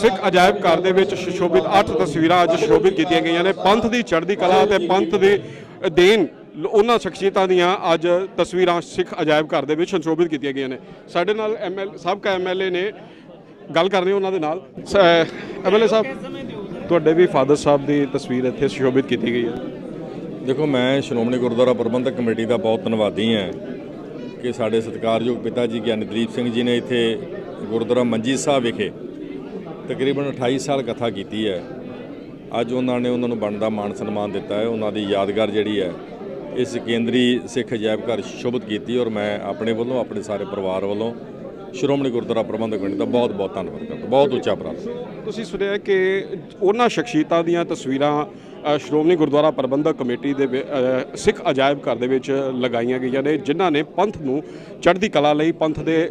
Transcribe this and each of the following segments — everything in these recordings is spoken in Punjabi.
ਸਿੱਖ ਅਜਾਇਬ ਘਰ ਦੇ ਵਿੱਚ ਸੁਸ਼ੋਭਿਤ 8 ਤਸਵੀਰਾਂ ਅੱਜ ਸੁਸ਼ੋਭਿਤ ਕੀਤੀਆਂ ਗਈਆਂ ਨੇ। ਪੰਥ ਦੀ ਚੜ੍ਹਦੀ ਕਲਾ ਤੇ ਪੰਥ ਦੇ ਦੇਣ ਉਹਨਾਂ ਸ਼ਖਸੀਅਤਾਂ ਦੀਆਂ ਅੱਜ ਤਸਵੀਰਾਂ ਸਿੱਖ ਅਜਾਇਬ ਘਰ ਦੇ ਵਿੱਚ ਸੁਸ਼ੋਭਿਤ ਕੀਤੀਆਂ ਗਈਆਂ ਨੇ। ਸਾਡੇ ਨਾਲ ਐਮਐਲ ਸਾਬਕਾ ਐਮਐਲਏ ਨੇ ਗੱਲ ਕਰਨੀ ਉਹਨਾਂ ਦੇ ਨਾਲ। ਐਮਐਲਏ ਸਾਹਿਬ, ਤੁਹਾਡੇ ਵੀ ਫਾਦਰ ਸਾਹਿਬ ਦੀ ਤਸਵੀਰ ਇੱਥੇ ਸੁਸ਼ੋਭਿਤ ਕੀਤੀ ਗਈ ਹੈ। ਦੇਖੋ, ਮੈਂ ਸ਼੍ਰੋਮਣੀ ਗੁਰਦੁਆਰਾ ਪ੍ਰਬੰਧਕ ਕਮੇਟੀ ਦਾ ਬਹੁਤ ਧੰਨਵਾਦੀ ਹਾਂ ਕਿ ਸਾਡੇ ਸਤਿਕਾਰਯੋਗ ਪਿਤਾ ਜੀ ਗਿਆਨੀ ਦਲੀਪ ਸਿੰਘ ਜੀ ਨੇ ਇੱਥੇ ਗੁਰਦੁਆਰਾ ਮੰਜੀ ਸਾਹਿਬ ਵਿਖੇ ਤਕਰੀਬਨ 28 ਸਾਲ ਕਥਾ ਕੀਤੀ ਹੈ ਅੱਜ ਉਹਨਾਂ ਨੇ ਉਹਨਾਂ ਨੂੰ ਬਣਦਾ ਮਾਣ ਸਨਮਾਨ ਦਿੱਤਾ ਹੈ ਉਹਨਾਂ ਦੀ ਯਾਦਗਾਰ ਜਿਹੜੀ ਹੈ ਇਸ ਕੇਂਦਰੀ ਸਿੱਖ ਅਜਾਇਬ ਘਰ ਸ਼ੁਭਤ ਕੀਤੀ ਔਰ ਮੈਂ ਆਪਣੇ ਵੱਲੋਂ ਆਪਣੇ ਸਾਰੇ ਪਰਿਵਾਰ ਵੱਲੋਂ ਸ਼੍ਰੋਮਣੀ ਗੁਰਦੁਆਰਾ ਪ੍ਰਬੰਧਕ ਕਮੇਟੀ ਦਾ ਬਹੁਤ ਬਹੁਤ ਧੰਨਵਾਦ ਕਰਦਾ ਬਹੁਤ ਉੱਚਾ ਉਪਰਾਲਾ ਤੁਸੀਂ ਸੁਣਿਆ ਕਿ ਉਹਨਾਂ ਸ਼ਖਸੀਅਤਾਂ ਦੀਆਂ ਤਸਵੀਰਾਂ ਸ਼੍ਰੋਮਣੀ ਗੁਰਦੁਆਰਾ ਪ੍ਰਬੰਧਕ ਕਮੇਟੀ ਦੇ ਵਿ- ਸਿੱਖ ਅਜਾਇਬ ਘਰ ਦੇ ਵਿੱਚ ਲਗਾਈਆਂ ਗਈਆਂ ਨੇ ਜਿਨ੍ਹਾਂ ਨੇ ਪੰਥ ਨੂੰ ਚੜ੍ਹਦੀ ਕਲਾ ਲਈ ਪੰਥ ਦੇ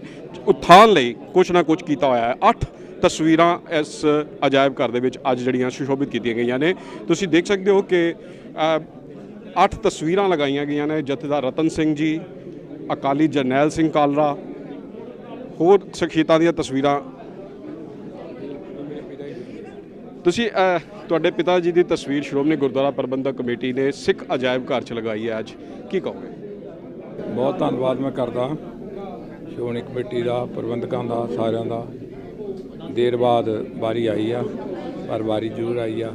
ਉત્ਥਾਨ ਲਈ ਕੁਝ ਨਾ ਕੁਝ ਕੀਤਾ ਹੋਇਆ ਹੈ ਅੱਠ ਤਸਵੀਰਾਂ ਇਸ ਅਜਾਇਬ ਘਰ ਦੇ ਵਿੱਚ ਅੱਜ ਜਿਹੜੀਆਂ ਸੁਸ਼ੋਭਿਤ ਕੀਤੀਆਂ ਗਈਆਂ ਨੇ। ਤੁਸੀਂ ਦੇਖ ਸਕਦੇ ਹੋ ਕਿ ਅੱਠ ਤਸਵੀਰਾਂ ਲਗਾਈਆਂ ਗਈਆਂ ਨੇ ਜਥੇਦਾਰ ਰਤਨ ਸਿੰਘ ਜੀ, ਅਕਾਲੀ ਜਰਨੈਲ ਸਿੰਘ ਕਾਲਰਾ, ਹੋਰ ਸ਼ਖਸੀਅਤਾਂ ਦੀਆਂ ਤਸਵੀਰਾਂ। ਤੁਸੀਂ ਤੁਹਾਡੇ ਪਿਤਾ ਜੀ ਦੀ ਤਸਵੀਰ ਸ਼੍ਰੋਮਣੀ ਗੁਰਦੁਆਰਾ ਪ੍ਰਬੰਧਕ ਕਮੇਟੀ ਨੇ ਸਿੱਖ ਅਜਾਇਬ ਘਰ ਚ ਲਗਾਈ ਹੈ ਅੱਜ। ਕੀ ਕਹੋਗੇ? ਬਹੁਤ ਧੰਨਵਾਦ ਮੈਂ ਕਰਦਾ। ਸ਼੍ਰੋਮਣੀ ਕਮੇਟੀ ਦਾ, ਪ੍ਰਬੰਧਕਾਂ ਦਾ, ਸਾਰਿਆਂ ਦਾ। ਦੇਰ ਬਾਅਦ ਵਾਰੀ ਆਈ ਆ ਪਰ ਵਾਰੀ ਜ਼ਰੂਰ ਆਈ ਆ।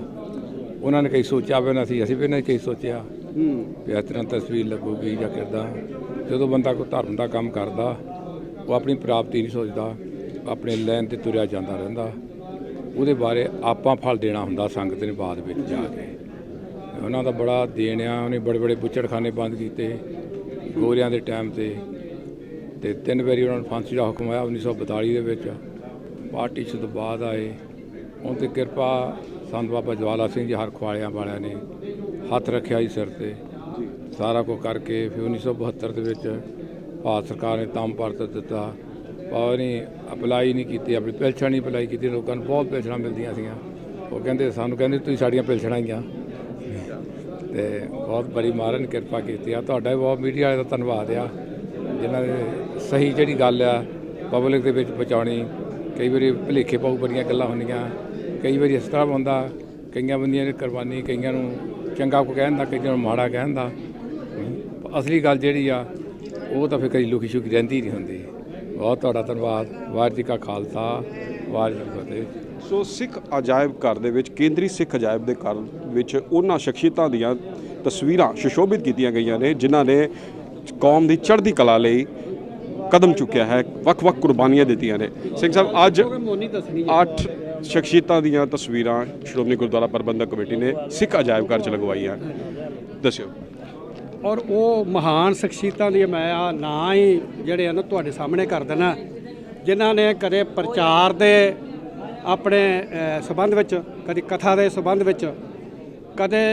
ਉਹਨਾਂ ਨੇ ਕਈ ਸੋਚਿਆ ਵੀ ਨਾ ਸੀ ਅਸੀਂ ਵੀ ਨਹੀਂ ਕਈ ਸੋਚਿਆ। ਹੂੰ। ਵੀ ਇਸ ਤਰ੍ਹਾਂ ਤਸਵੀਰ ਲੱਗੂਗੀ ਜਾਂ ਕਿੱਦਾਂ। ਜਦੋਂ ਬੰਦਾ ਕੋਈ ਧਰਮ ਦਾ ਕੰਮ ਕਰਦਾ ਉਹ ਆਪਣੀ ਪ੍ਰਾਪਤੀ ਨਹੀਂ ਸੋਚਦਾ ਆਪਣੇ ਲੈਣ ਤੇ ਤੁਰਿਆ ਜਾਂਦਾ ਰਹਿੰਦਾ। ਉਹਦੇ ਬਾਰੇ ਆਪਾਂ ਫਲ ਦੇਣਾ ਹੁੰਦਾ ਸੰਗਤ ਨੇ ਬਾਅਦ ਵਿੱਚ ਜਾ ਕੇ। ਉਹਨਾਂ ਦਾ ਬੜਾ ਦੇਣ ਆ ਉਹਨੇ ਬੜੇ ਬੜੇ ਬੁੱਚੜਖਾਨੇ ਬੰਦ ਕੀਤੇ ਗੋਰਿਆਂ ਦੇ ਟਾਈਮ ਤੇ। ਤੇ ਤਿੰਨ ਵਾਰੀ ਉਹਨਾਂ ਨੂੰ ਫਾਂਸੀ ਦਾ ਹੁਕਮ ਆਇਆ 1942 ਦੇ ਵਿੱਚ। ਪਾਰਟੀ ਤੋਂ ਬਾਅਦ ਆਏ, ਉਹਨਾਂ ਤੇ ਕਿਰਪਾ ਸੰਤ ਬਾਬਾ ਜਵਾਲਾ ਸਿੰਘ ਜੀ ਹਰ ਖਵਾਲਿਆਂ ਵਾਲਿਆਂ ਨੇ ਹੱਥ ਰੱਖਿਆ ਜੀ ਸਿਰ ਤੇ। ਸਾਰਾ ਕੁਝ ਕਰਕੇ ਫਿਰ 1972 ਦੇ ਵਿੱਚ ਭਾਰਤ ਸਰਕਾਰ ਨੇ ਤੰਮ ਪਰਤ ਦਿੱਤਾ। ਪਾਵਰ ਨੇ ਅਪਲਾਈ ਨਹੀਂ ਕੀਤੀ, ਆਪਣੀ ਪੈਨਸ਼ਨ ਨਹੀਂ ਅਪਲਾਈ ਕੀਤੀ, ਲੋਕਾਂ ਨੂੰ ਬਹੁਤ ਪੈਨਸ਼ਨਾਂ ਮਿਲਦੀਆਂ ਸੀਗੀਆਂ। ਉਹ ਕਹਿੰਦੇ, ਸਾਨੂੰ ਕਹਿੰਦੇ, ਤੁਸੀਂ ਸਾਡੀਆਂ ਪੈਨਸ਼ਨਾਂ ਹੀ ਤੇ ਬਹੁਤ ਬੜੀ ਮਹਾਰਾਜ ਨੇ ਕਿਰਪਾ ਕੀਤੀ ਆ। ਤੁਹਾਡਾ ਵੀ ਬਹੁਤ ਮੀਡੀਆ ਵਾਲੇ ਦਾ ਧੰਨਵਾਦ ਆ। ਜਿਨ੍ਹਾਂ ਨੇ ਸਹੀ ਜਿਹੜੀ ਗੱਲ ਆ, ਪਬਲਿਕ ਦੇ ਵਿੱਚ ਪਹੁੰਚਾਉਣੀ ਕਈ ਵਾਰੀ ਭੁਲੇਖੇ ਪਾਉ ਬੜੀਆਂ ਗੱਲਾਂ ਹੁੰਦੀਆਂ, ਕਈ ਵਾਰੀ ਇਸ ਤਰ੍ਹਾਂ ਹੁੰਦਾ, ਕਈਆਂ ਬੰਦੀਆਂ ਨੇ ਕੁਰਬਾਨੀ, ਕਈਆਂ ਨੂੰ ਚੰਗਾ ਕੋ ਕਹਿੰਦਾ ਕਈਆਂ ਨੂੰ ਮਾੜਾ ਕਹਿੰਦਾ ਅਸਲੀ ਗੱਲ ਜਿਹੜੀ ਆ, ਉਹ ਤਾਂ ਫਿਰ ਕਈ ਲੁਕੀ ਛੁਕੀ ਰਹਿੰਦੀ ਨਹੀਂ ਹੁੰਦੀ। ਬਹੁਤ ਤੁਹਾਡਾ ਧੰਨਵਾਦ। ਵਾਹਿਗੁਰੂ ਜੀ ਕਾ ਖਾਲਸਾ, ਵਾਹਿਗੁਰੂ ਜੀ ਕੀ ਫਤਿਹ। ਸੋ ਸਿੱਖ ਅਜਾਇਬ ਘਰ ਦੇ ਵਿੱਚ, ਕੇਂਦਰੀ ਸਿੱਖ ਅਜਾਇਬ ਦੇ ਘਰ ਵਿੱਚ ਉਹਨਾਂ ਸ਼ਖਸੀਅਤਾਂ ਦੀਆਂ ਤਸਵੀਰਾਂ ਸੁਸ਼ੋਭਿਤ ਕੀਤੀਆਂ ਗਈਆਂ ਨੇ, ਜਿਨ੍ਹਾਂ ਨੇ ਕੌਮ ਦੀ ਚੜ੍ਹਦੀ ਕਲਾ ਲਈ ਕਦਮ ਚੁੱਕਿਆ ਹੈ ਵੱਖ-ਵੱਖ ਕੁਰਬਾਨੀਆਂ ਦਿੱਤੀਆਂ ਨੇ। ਸਿੰਘ ਸਾਹਿਬ ਅੱਜ ਅੱਠ ਸ਼ਖਸੀਅਤਾਂ ਦੀਆਂ ਤਸਵੀਰਾਂ ਸ਼੍ਰੋਮਣੀ ਗੁਰਦੁਆਰਾ ਪ੍ਰਬੰਧਕ ਕਮੇਟੀ ਨੇ ਸਿੱਖ ਅਜਾਇਬ ਘਰ ਚ ਲਗਵਾਈਆਂ। ਦੱਸਿਓ। ਔਰ ਉਹ ਮਹਾਨ ਸ਼ਖਸੀਅਤਾਂ ਦੀ ਮੈਂ ਆ ਨਾਂ ਹੀ ਜਿਹੜੇ ਆ ਨਾ ਤੁਹਾਡੇ ਸਾਹਮਣੇ ਕਰ ਦੇਣਾ ਜਿਨ੍ਹਾਂ ਨੇ ਕਦੇ ਪ੍ਰਚਾਰ ਦੇ ਆਪਣੇ ਅ, ਸੰਬੰਧ ਵਿੱਚ ਕਦੇ ਕਥਾ ਦੇ ਸੰਬੰਧ ਵਿੱਚ ਕਦੇ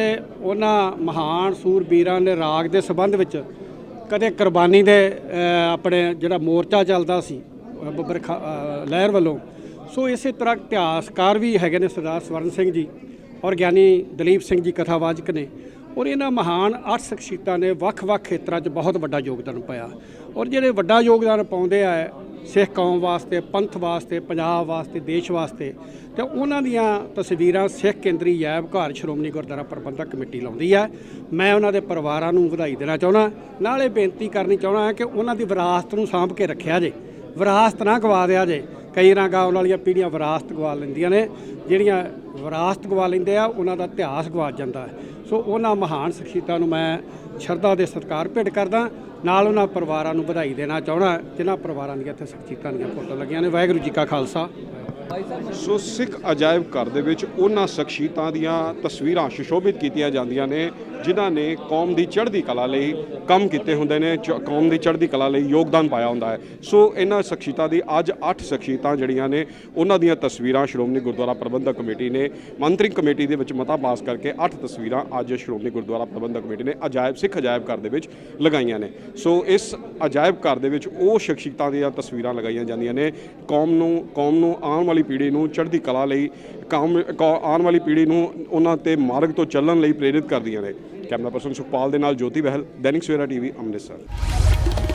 ਉਹਨਾਂ ਮਹਾਨ ਸੂਰਬੀਰਾਂ ਦੇ ਰਾਗ ਦੇ ਸੰਬੰਧ ਵਿੱਚ ਕਦੇ ਕੁਰਬਾਨੀ ਦੇ ਆਪਣੇ ਜਿਹੜਾ ਮੋਰਚਾ ਚੱਲਦਾ ਸੀ ਬੱਬਰ ਖਾ- ਲਹਿਰ ਵੱਲੋਂ। ਸੋ ਇਸੇ ਤਰ੍ਹਾਂ ਇਤਿਹਾਸਕਾਰ ਵੀ ਹੈਗੇ ਨੇ ਸਰਦਾਰ ਸਵਰਨ ਸਿੰਘ ਜੀ ਔਰ ਗਿਆਨੀ ਦਲੀਪ ਸਿੰਘ ਜੀ ਕਥਾਵਾਚਕ ਨੇ। ਔਰ ਇਹਨਾਂ ਮਹਾਨ ਅੱਠ ਸ਼ਖਸੀਅਤਾਂ ਨੇ ਵੱਖ-ਵੱਖ ਖੇਤਰਾਂ 'ਚ ਬਹੁਤ ਵੱਡਾ ਯੋਗਦਾਨ ਪਾਇਆ। ਔਰ ਜਿਹੜੇ ਵੱਡਾ ਯੋਗਦਾਨ ਪਾਉਂਦੇ ਆ ਸਿੱਖ ਕੌਮ ਵਾਸਤੇ, ਪੰਥ ਵਾਸਤੇ, ਪੰਜਾਬ ਵਾਸਤੇ, ਦੇਸ਼ ਵਾਸਤੇ, ਤੇ ਉਹਨਾਂ ਦੀਆਂ ਤਸਵੀਰਾਂ ਸਿੱਖ ਕੇਂਦਰੀ ਜੈਬ ਘਰ ਸ਼੍ਰੋਮਣੀ ਗੁਰਦੁਆਰਾ ਪ੍ਰਬੰਧਕ ਕਮੇਟੀ ਲਾਉਂਦੀ ਹੈ। ਮੈਂ ਉਹਨਾਂ ਦੇ ਪਰਿਵਾਰਾਂ ਨੂੰ ਵਧਾਈ ਦੇਣਾ ਚਾਹੁੰਦਾ, ਨਾਲੇ ਬੇਨਤੀ ਕਰਨੀ ਚਾਹੁੰਦਾ ਕਿ ਉਹਨਾਂ ਦੀ ਵਿਰਾਸਤ ਨੂੰ ਸਾਂਭ ਕੇ ਰੱਖਿਆ ਜੇ, ਵਿਰਾਸਤ ਨਾ ਗਵਾ ਦਿਆ ਜੇ। ਕਈ ਰਾਂ ਆਉਣ ਵਾਲੀਆਂ ਪੀੜ੍ਹੀਆਂ ਵਿਰਾਸਤ ਗਵਾ ਲੈਂਦੀਆਂ ਨੇ, ਜਿਹੜੀਆਂ ਵਿਰਾਸਤ ਗਵਾ ਲੈਂਦੇ ਆ, ਉਹਨਾਂ ਦਾ ਇਤਿਹਾਸ ਗਵਾ ਜਾਂਦਾ ਹੈ। ਸੋ ਉਹਨਾਂ ਮਹਾਨ ਸ਼ਖਸੀਅਤਾਂ ਨੂੰ ਮੈਂ ਸ਼ਰਧਾ ਦੇ ਸਤਿਕਾਰ ਭੇਟ ਕਰਦਾ। ਨਾਲ ਉਹਨਾਂ ਪਰਿਵਾਰਾਂ ਨੂੰ ਵਧਾਈ ਦੇਣਾ ਚਾਹੁੰਦਾ ਜਿਨ੍ਹਾਂ ਪਰਿਵਾਰਾਂ ਦੀਆਂ ਇੱਥੇ ਸ਼ਖਸੀਅਤਾਂ ਦੀਆਂ ਫੋਟੋ ਲੱਗੀਆਂ ਨੇ। ਵਾਹਿਗੁਰੂ ਜੀ ਕਾ ਖਾਲਸਾ। ਸੋ ਸਿੱਖ ਅਜਾਇਬ ਘਰ ਦੇ ਵਿੱਚ ਉਹਨਾਂ ਸ਼ਖਸੀਅਤਾਂ ਦੀਆਂ ਤਸਵੀਰਾਂ ਸੁਸ਼ੋਭਿਤ ਕੀਤੀਆਂ ਜਾਂਦੀਆਂ ਨੇ। ਜਿਨ੍ਹਾਂ ਨੇ ਕੌਮ ਦੀ ਚੜ੍ਹਦੀ ਕਲਾ ਲਈ ਕੰਮ ਕੀਤੇ ਹੁੰਦੇ ਨੇ, ਚ- ਕੌਮ ਦੀ ਚੜ੍ਹਦੀ ਕਲਾ ਲਈ ਯੋਗਦਾਨ ਪਾਇਆ ਹੁੰਦਾ ਹੈ। ਸੋ ਇਹਨਾਂ ਸ਼ਖਸੀਅਤਾਂ ਦੀ ਅੱਜ 8 ਸ਼ਖਸੀਅਤਾਂ ਜਿਹੜੀਆਂ ਨੇ, ਉਹਨਾਂ ਦੀਆਂ ਤਸਵੀਰਾਂ ਸ਼੍ਰੋਮਣੀ ਗੁਰਦੁਆਰਾ ਪ੍ਰਬੰਧਕ ਕਮੇਟੀ ਨੇ ਮੰਤਰਿੰਗ ਕਮੇਟੀ ਦੇ ਵਿੱਚ ਮਤਾ ਪਾਸ ਕਰਕੇ 8 ਤਸਵੀਰਾਂ ਅੱਜ ਸ਼੍ਰੋਮਣੀ ਗੁਰਦੁਆਰਾ ਪ੍ਰਬੰਧਕ ਕਮੇਟੀ ਨੇ ਅਜਾਇਬ, ਸਿੱਖ ਅਜਾਇਬ ਘਰ ਦੇ ਵਿੱਚ ਲਗਾਈਆਂ ਨੇ। ਸੋ ਇਸ ਅਜਾਇਬ ਘਰ ਦੇ ਵਿੱਚ ਉਹ ਸ਼ਖਸੀਅਤਾਂ ਦੀਆਂ ਤਸਵੀਰਾਂ ਲਗਾਈਆਂ ਜਾਂਦੀਆਂ ਨੇ, ਕੌਮ ਨੂੰ ਕੌਮ ਨੂੰ ਆਉਣ ਵਾਲੀ ਪੀੜ੍ਹੀ ਨੂੰ ਚੜ੍ਹਦੀ ਕਲਾ ਲਈ ਕੌਮ, ਕੌ- ਆਉਣ ਵਾਲੀ ਪੀੜ੍ਹੀ ਨੂੰ ਉਹਨਾਂ ਤੇ ਮਾਰਗ ਤੋਂ ਚੱਲਣ ਲਈ ਪ੍ਰੇਰਿਤ ਕਰਦੀਆਂ ਨੇ। ਕੈਮਰਾ ਪਰਸਨ ਸੁਖਪਾਲ ਦੇ ਨਾਲ ਜੋਤੀ ਬਹਿਲ ਦੈਨਿਕ ਸਵੇਰਾ ਟੀਵੀ ਅੰਮ੍ਰਿਤਸਰ।